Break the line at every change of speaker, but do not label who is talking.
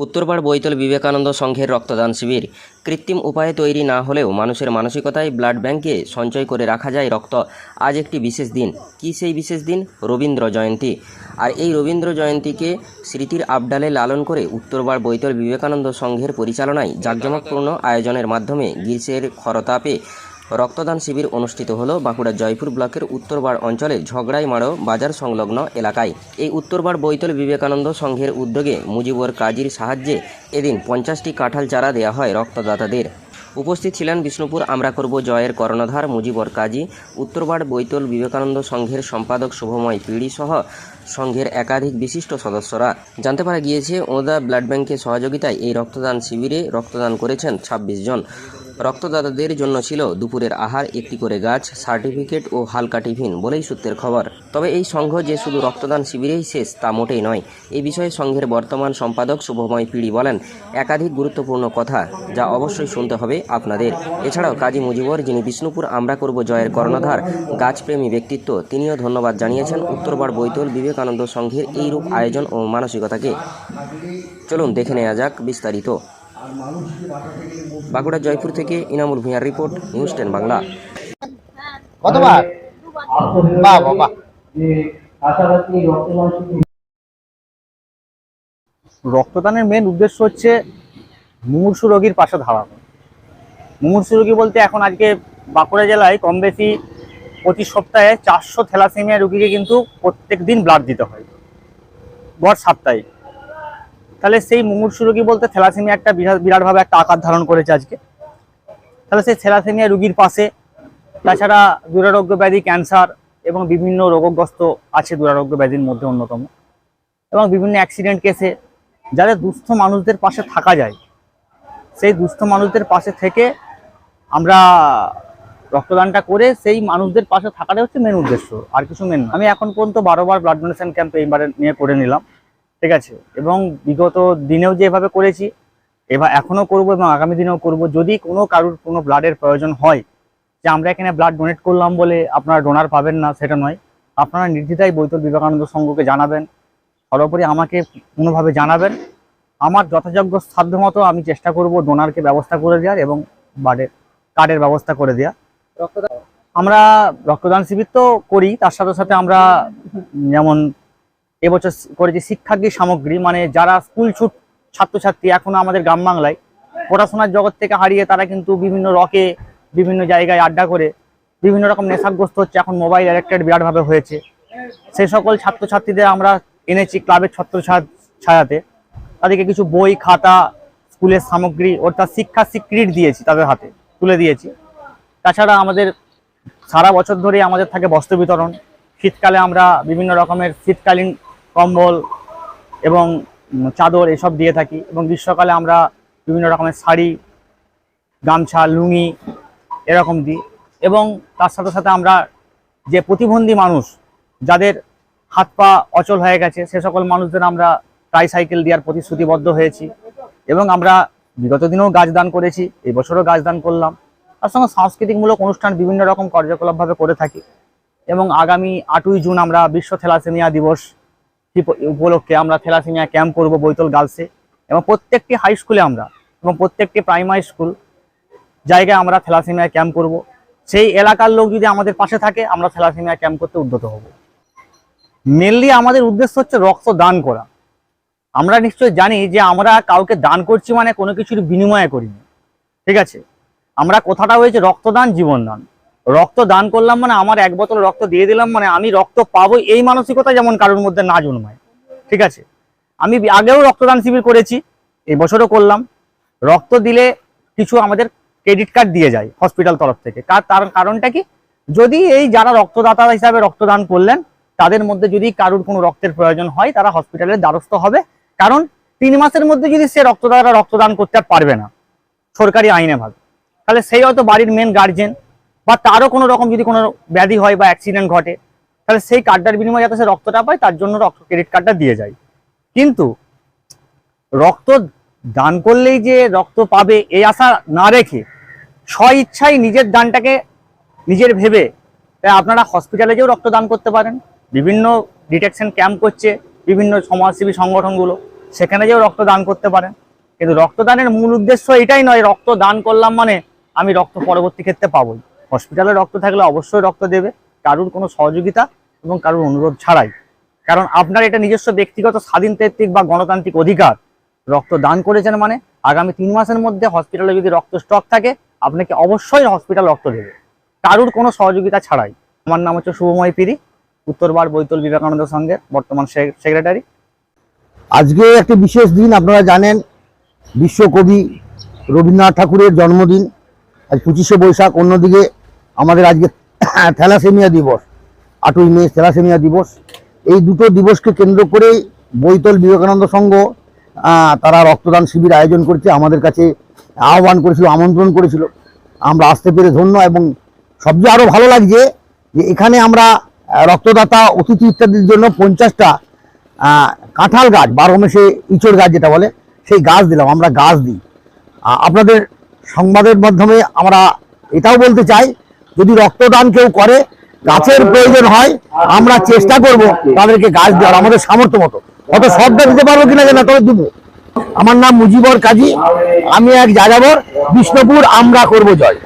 উত্তরপাড় বৈতল বিবেকানন্দ সংঘের রক্তদান শিবির। কৃত্রিম উপায়ে তৈরি না হলেও মানুষের মানসিকতায় ব্লাড ব্যাংকে সঞ্চয় করে রাখা যায় রক্ত। আজ একটি বিশেষ দিন। কি সেই বিশেষ দিন? রবীন্দ্র জয়ন্তী। আর এই রবীন্দ্র জয়ন্তীকে স্মৃতির আবডালে লালন করে উত্তরপাড় বৈতল বিবেকানন্দ সংঘের পরিচালনায় জাঁকজমকপূর্ণ আয়োজনের মাধ্যমে গ্রীষ্মের খরতাপে রক্তদান শিবির অনুষ্ঠিত হল বাঁকুড়া জয়পুর ব্লকের উত্তরবার অঞ্চলের ঝগড়াইমারো বাজার সংলগ্ন এলাকায়। এই উত্তরবার বৈতল বিবেকানন্দ সংঘের উদ্যোগে মুজিবর কাজীর সাহায্যে এদিন পঞ্চাশটি কাঁঠাল চারা দেওয়া হয় রক্তদাতাদের। উপস্থিত ছিলেন বিষ্ণুপুর আমরা করব জয়ের কর্ণধার মুজিবর কাজী, উত্তরবার বৈতল বিবেকানন্দ সংঘের সম্পাদক শুভময় পিড়ি সহ সংঘের একাধিক বিশিষ্ট সদস্যরা। জানতে পারা গিয়েছে, ওদা ব্লাড ব্যাংকের সহযোগিতায় এই রক্তদান শিবিরে রক্তদান করেছেন ছাব্বিশ জন। রক্তদাতাদের জন্য ছিল দুপুরের আহার, একটি করে গাছ, সার্টিফিকেট ও হালকা টিফিন বলেই সূত্রের খবর। তবে এই সংঘ যে শুধু রক্তদান শিবিরেই শেষ, তা মোটেই নয়। এই বিষয়ে সংঘের বর্তমান সম্পাদক শুভময় পিড়ি বলেন, একাধিক গুরুত্বপূর্ণ কথা, যা অবশ্যই শুনতে হবে আপনাদের। এছাড়াও কাজী মুজিবর, যিনি বিষ্ণুপুর আমরা করব জয়ের কর্ণধার, গাছপ্রেমী ব্যক্তিত্ব, তিনিও ধন্যবাদ জানিয়েছেন উত্তরবার বৈতল বিবেকানন্দ সংঘের এইরূপ আয়োজন ও মানসিকতাকে। চলুন দেখে নেওয়া যাক বিস্তারিত। বাঁকুড়া জয়পুর থেকে ইনামুল ভূঁইয়ার রিপোর্ট নিউজ টেন বাংলা।
কতবার? বাহ রক্তদানের মেন উদ্দেশ্য হচ্ছে মুমূর্ষু রোগীর পাশে দাঁড়ানো। মুমূর্ষু রোগী বলতে এখন আজকে বাঁকুড়া জেলায় কম বেশি প্রতি সপ্তাহে চারশো থ্যালাসেমিয়া রোগীকে কিন্তু প্রত্যেক দিন ব্লাড দিতে হয়। গড় সপ্তাহে তাহলে সেই মুমূর্ষু রোগী বলতে থ্যালাসেমিয়া একটা বিরাট বিরাটভাবে একটা আকার ধারণ করেছে আজকে। তাহলে সেই থ্যালাসেমিয়া রুগীর পাশে, তাছাড়া দুরারোগ্য ব্যাধি ক্যান্সার এবং বিভিন্ন রোগগ্রস্ত আছে দুরারোগ্য ব্যাধির মধ্যে অন্যতম। এবং বিভিন্ন অ্যাক্সিডেন্ট কেসে যাদের দুস্থ মানুষদের পাশে থাকা যায়, সেই দুস্থ মানুষদের পাশে থেকে আমরা রক্তদানটা করে সেই মানুষদের পাশে থাকাটাই হচ্ছে মেন উদ্দেশ্য, আর কিছু মেন। আমি এখন পর্যন্ত বারোবার ব্লাড ডোনেশন ক্যাম্প এইবারে নিয়ে করে নিলাম। ঠিক আছে? এবং বিগত দিনেও যে এভাবে করেছি এবার এখনও করব এবং আগামী দিনেও করব। যদি কোনো কারুর কোনো ব্লাডের প্রয়োজন হয় যে আমরা এখানে ব্লাড ডোনেট করলাম বলে আপনারা ডোনার পাবেন না সেটা নয়। আপনারা নির্দ্বিধায় বৈতল বিবেকানন্দ সংঘকে জানাবেন। সর্বোপরি আমাকে কোনোভাবে জানাবেন। আমার যথাযোগ্য সাধ্যমতো আমি চেষ্টা করব ডোনারকে ব্যবস্থা করে দেওয়ার এবং ব্লাডের কার্ডের ব্যবস্থা করে দেওয়া আমরা রক্তদান শিবির তো করি তার সাথে সাথে আমরা যেমন এবছর করেছি শিক্ষার্থী সামগ্রী মানে যারা স্কুল ছুট ছাত্রছাত্রী এখনও আমাদের গ্রাম বাংলায়, পড়াশোনার জগৎ থেকে হারিয়ে তারা কিন্তু বিভিন্ন রকে বিভিন্ন জায়গায় আড্ডা করে বিভিন্ন রকম নেশাগ্রস্ত হচ্ছে, এখন মোবাইল অ্যাডিক্টেড বিরাটভাবে হয়েছে। সেই সকল ছাত্রছাত্রীদের আমরা এনেছি ক্লাবের ছত্র ছায়াতে। তাদেরকে কিছু বই, খাতা, স্কুলের সামগ্রী, অর্থাৎ শিক্ষা স্বীকৃতি দিয়েছি তাদের হাতে, তুলে দিয়েছি। তাছাড়া আমাদের সারা বছর ধরে আমাদের থাকে বস্ত্র বিতরণ। শীতকালে আমরা বিভিন্ন রকমের শীতকালীন কম্বল এবং চাদর এসব দিয়ে থাকি এবং গ্রীষ্মকালে আমরা বিভিন্ন রকমের শাড়ি, গামছা, লুঙ্গি এরকম দিই এবং তার সাথে সাথে আমরা যে প্রতিবন্ধী মানুষ যাদের হাত পা অচল হয়ে গেছে, সে সকল মানুষদের আমরা ট্রাইসাইকেল দেওয়ার প্রতিশ্রুতিবদ্ধ হয়েছি এবং আমরা বিগত দিনেও গাছ দান করেছি, এই বছরও গাছ দান করলাম। তার সঙ্গে সাংস্কৃতিকমূলক অনুষ্ঠান বিভিন্ন রকম কার্যকলাপভাবে করে থাকি এবং আগামী আটই জুন আমরা বিশ্ব থেলাসেমিয়া দিবস উপলক্ষে আমরা থ্যালাসেমিয়া ক্যাম্প করব বৈতল গার্লসে এবং প্রত্যেকটি হাই স্কুলে আমরা এবং প্রত্যেকটি প্রাইমারি স্কুল জায়গায় আমরা থ্যালাসেমিয়া ক্যাম্প করব। সেই এলাকার লোক যদি আমাদের পাশে থাকে, আমরা থ্যালাসেমিয়া ক্যাম্প করতে উদ্যত হব। মেনলি আমাদের উদ্দেশ্য হচ্ছে রক্ত দান করা। আমরা নিশ্চয়ই জানি যে আমরা কাউকে দান করছি মানে কোনো কিছুর বিনিময়ে করিনি। ঠিক আছে? আমরা কথাটা হয়েছে রক্তদান, জীবনদান। রক্ত দান করলাম মানে আমার এক বোতল রক্ত দিয়ে দিলাম মানে আমি রক্ত পাবো এই মানসিকতা যেমন কারোর মধ্যে না জন্মায়। ঠিক আছে? আমি আগেও রক্তদান শিবির করেছি এই বছরও করলাম। রক্ত দিলে কিছু আমাদের ক্রেডিট কার্ড দিয়ে যায় হসপিটাল তরফ থেকে। তার কারণটা কি? যদি এই যারা রক্তদাতা হিসাবে রক্তদান করলেন, তাদের মধ্যে যদি কারুর কোনো রক্তের প্রয়োজন হয়, তারা হসপিটালের দ্বারস্থ হবে। কারণ তিন মাসের মধ্যে যদি সে রক্তদাতা রক্তদান করতে পারবে না, সরকারি আইনে ভাবে, তাহলে সেই হয়তো বাড়ির মেন গার্জেন বা তারও কোনো রকম যদি কোনো ব্যাধি হয় বা অ্যাক্সিডেন্ট ঘটে, তাহলে সেই কার্ডটার বিনিময়ে যাতে সে রক্তটা পায়, তার জন্য রক্ত ক্রেডিট কার্ডটা দিয়ে যায়। কিন্তু রক্ত দান করলেই যে রক্ত পাবে এই আশা না রেখে স্ব ইচ্ছায় নিজের দানটাকে নিজের ভেবে, তাই আপনারা হসপিটালে যেও রক্ত দান করতে পারেন। বিভিন্ন ডিটেকশন ক্যাম্প করছে, বিভিন্ন সমাজসেবী সংগঠনগুলো, সেখানে যেও রক্ত দান করতে পারেন। কিন্তু রক্তদানের মূল উদ্দেশ্য এটাই নয়, রক্ত দান করলাম মানে আমি রক্ত পরবর্তী ক্ষেত্রে পাবোই। হসপিটালে রক্ত থাকলে অবশ্যই রক্ত দেবে, কারুর কোনো সহযোগিতা এবং কারুর অনুরোধ ছাড়াই। কারণ আপনার এটা নিজস্ব ব্যক্তিগত স্বাধীনতাত্ত্বিক বা গণতান্ত্রিক অধিকার। রক্ত দান করেছেন মানে আগামী তিন মাসের মধ্যে হসপিটালে যদি রক্ত স্টক থাকে, আপনাকে অবশ্যই হসপিটাল রক্ত দেবে। কারুর কোনো সহযোগিতা ছাড়াই। আমার নাম হচ্ছে শুভময় পিরি উত্তরবার বৈতল বিবেকানন্দ সংঘের বর্তমান সেক্রেটারি।
আজকে একটি বিশেষ দিন, আপনারা জানেন, বিশ্বকবি রবীন্দ্রনাথ ঠাকুরের জন্মদিন। আজ পঁচিশে বৈশাখ, অন্যদিকে আমাদের আজকে থ্যালাসেমিয়া দিবস, আটই মে থ্যালাসেমিয়া দিবস। এই দুটো দিবসকে কেন্দ্র করেই বৈতল বিবেকানন্দ সংঘ তারা রক্তদান শিবির আয়োজন করেছে, আমাদের কাছে আহ্বান করেছিল, আমন্ত্রণ করেছিল। আমরা আসতে পেরে ধন্য এবং সবচেয়ে আরও ভালো লাগছে যে এখানে আমরা রক্তদাতা অতিথি ইত্যাদির জন্য পঞ্চাশটা কাঁঠাল গাছ, বারো মাসে ইঁচড় গাছ যেটা বলে, সেই গাছ দিলাম, আমরা গাছ দিই। আপনাদের সংবাদের মাধ্যমে আমরা এটাও বলতে চাই যদি রক্তদান কেউ করে, গাছের প্রয়োজন হয়, আমরা চেষ্টা করব তাদেরকে গাছ দেওয়ার আমাদের সামর্থ্য মতো। অত সবটা দিতে পারব কিনা জানা তবে দেবো। আমার নাম মুজিবর কাজী, আমি এক যাযাবর, বিষ্ণুপুর আমরা করব জয়।